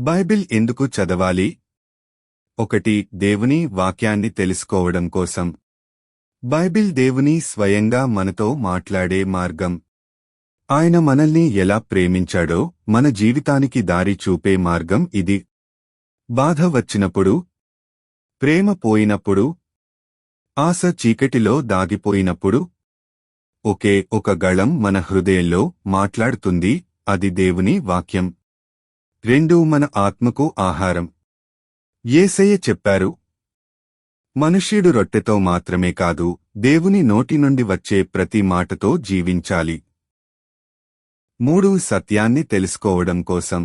Bible ఎందుకు చదవాలి? ఒకటి దేవుని వాక్యాన్ని తెలుసుకోవడం కోసం. బైబిల్ దేవుని స్వయంగా మనతో మాట్లాడే మార్గం. ఆయన మనల్ని ఎలా ప్రేమించాడో మన జీవితానికి దారి చూపే మార్గం ఇది. బాధ వచ్చినప్పుడు ప్రేమ పోయినప్పుడు ఆశ చీకటిలో దాగిపోయినప్పుడు ఒకే ఒక గళం మన హృదయంలో మాట్లాడుతుంది అది దేవుని వాక్యం. రెండూ మన ఆత్మకు ఆహారం. ఏసయ్య చెప్పారు మనుష్యుడు రొట్టెతో మాత్రమే కాదు దేవుని నోటి నుండి వచ్చే ప్రతి మాటతో జీవించాలి. మూడు సత్యాన్ని తెలుసుకోవడం కోసం.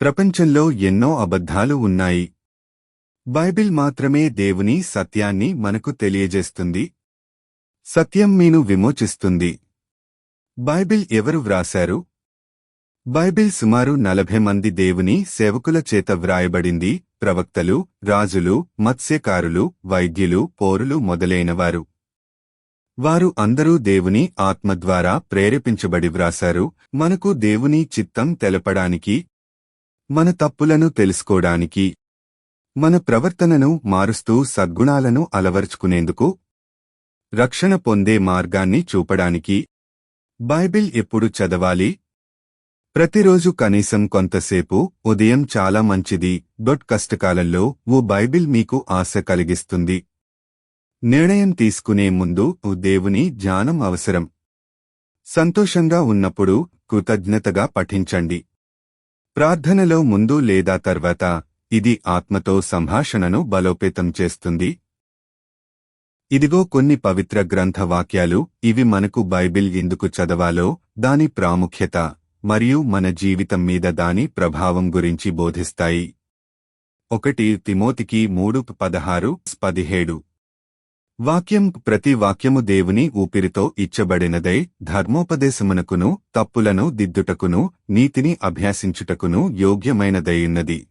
ప్రపంచంలో ఎన్నో అబద్ధాలు ఉన్నాయి. బైబిల్ మాత్రమే దేవుని సత్యాన్ని మనకు తెలియజేస్తుంది. సత్యం మీను విమోచిస్తుంది. బైబిల్ ఎవరు వ్రాశారు? బైబిల్ సుమారు నలభై మంది దేవుని సేవకుల చేత వ్రాయబడింది ప్రవక్తలు రాజులు మత్స్యకారులు వైద్యులు పోరులు మొదలైనవారు. వారు అందరూ దేవుని ఆత్మ ద్వారా ప్రేరేపించబడి వ్రాశారు మనకు దేవుని చిత్తం తెలపడానికి మన తప్పులను తెలుసుకోవడానికి మన ప్రవర్తనను మారుస్తూ సద్గుణాలను అలవర్చుకునేందుకు రక్షణ పొందే మార్గాన్ని చూపడానికి బైబిల్ ఎప్పుడు చదవాలి ప్రతిరోజు కనీసం కొంతసేపు ఉదయం చాలా మంచిది. డొట్ కష్టకాలంలో ఓ బైబిల్ మీకు ఆశ కలిగిస్తుంది. నిర్ణయం తీసుకునే ముందు ఓ దేవుని జ్ఞానం అవసరం. సంతోషంగా ఉన్నప్పుడు కృతజ్ఞతగా పఠించండి. ప్రార్థనలో ముందు లేదా తర్వాత ఇది ఆత్మతో సంభాషణను బలోపేతం చేస్తుంది. ఇదిగో కొన్ని పవిత్ర గ్రంథ వాక్యాలు ఇవి మనకు బైబిల్ ఎందుకు చదవాలో దాని ప్రాముఖ్యత. మరియు మన జీవితం మీద దాని ప్రభావం గురించి బోధిస్తాయి. ఒకటి తిమోతికి మూడు పదహారు పదిహేడు. వాక్యం ప్రతి వాక్యము దేవుని ఊపిరితో ఇచ్చబడినదై ధర్మోపదేశమునకును తప్పులను దిద్దుటకును నీతిని అభ్యాసించుటకును యోగ్యమైనదైయున్నది.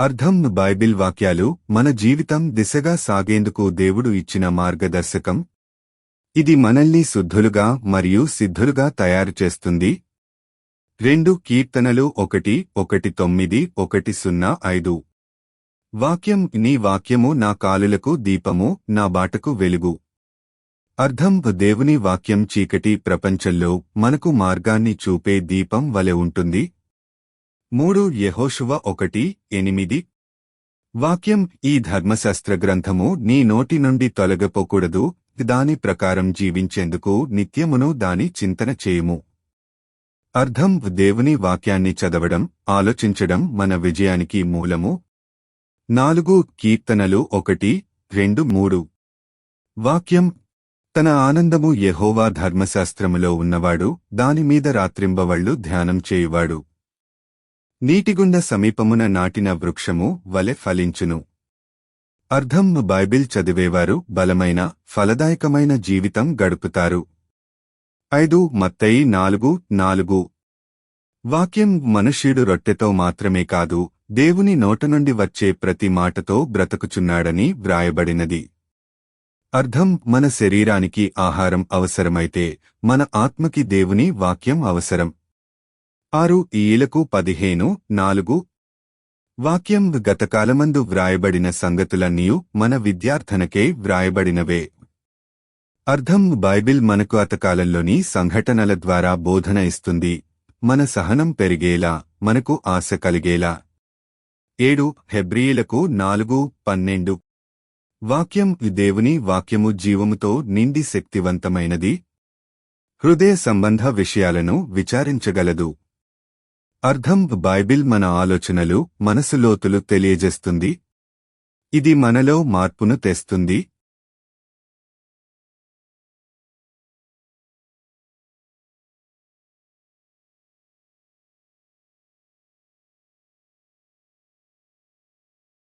అర్థం బైబిల్ వాక్యాలు మన జీవితం దిశగా సాగేందుకు దేవుడు ఇచ్చిన మార్గదర్శకం. ఇది మనల్ని శుద్ధులుగా మరియు సిద్ధులుగా తయారు చేస్తుంది రెండు కీర్తనలు ఒకటి ఒకటి తొమ్మిది ఒకటి సున్నా ఐదు. వాక్యం నీ వాక్యము నా కాలులకు దీపము నా బాటకు వెలుగు. అర్థం దేవుని వాక్యం చీకటి ప్రపంచంలో మనకు మార్గాన్ని చూపే దీపం వలె ఉంటుంది. మూడు యహోశువ ఒకటి ఎనిమిది. వాక్యం ఈ ధర్మశాస్త్ర గ్రంథము నీ నోటి నుండి తొలగపోకూడదు దాని ప్రకారం జీవించేందుకు నిత్యమును దాని చింతన చేయుము. అర్థం దేవుని వాక్యాన్ని చదవడం ఆలోచించడం మన విజయానికి మూలము. నాలుగు కీర్తనలు ఒకటి రెండు మూడు. వాక్యం తన ఆనందము యెహోవా ధర్మశాస్త్రములో ఉన్నవాడు దానిమీద రాత్రింబవళ్ళు ధ్యానం చేయువాడు. నీటిగుండ సమీపమున నాటిన వృక్షము వలె ఫలించును. అర్థం బైబిల్ చదివేవారు బలమైన ఫలదాయకమైన జీవితం గడుపుతారు. ఐదు మత్తయి నాలుగు నాలుగు. వాక్యం మనుష్యుడు రొట్టెతో మాత్రమే కాదు దేవుని నోట నుండి వచ్చే ప్రతి మాటతో బ్రతకుచున్నాడని వ్రాయబడినది. అర్థం మన శరీరానికి ఆహారం అవసరమైతే మన ఆత్మకి దేవుని వాక్యం అవసరం. ఆరు ఈలకు పదిహేను నాలుగు. వాక్యం గతకాలమందు వ్రాయబడిన సంగతులన్నీయు మన విద్యార్థనకే వ్రాయబడినవే. అర్థం బైబిల్ మనకు అతకాలంలోని సంఘటనల ద్వారా బోధన ఇస్తుంది. మన సహనం పెరిగేలా మనకు ఆశ కలిగేలా. ఏడు హెబ్రియులకు నాలుగు పన్నెండు. వాక్యం దేవుని వాక్యము జీవముతో నిండి శక్తివంతమైనది. హృదయ సంబంధ విషయాలను విచారించగలదు. అర్థం బైబిల్ మన ఆలోచనలు మనసులోతులు తెలియజేస్తుంది. ఇది మనలో మార్పును తెస్తుంది.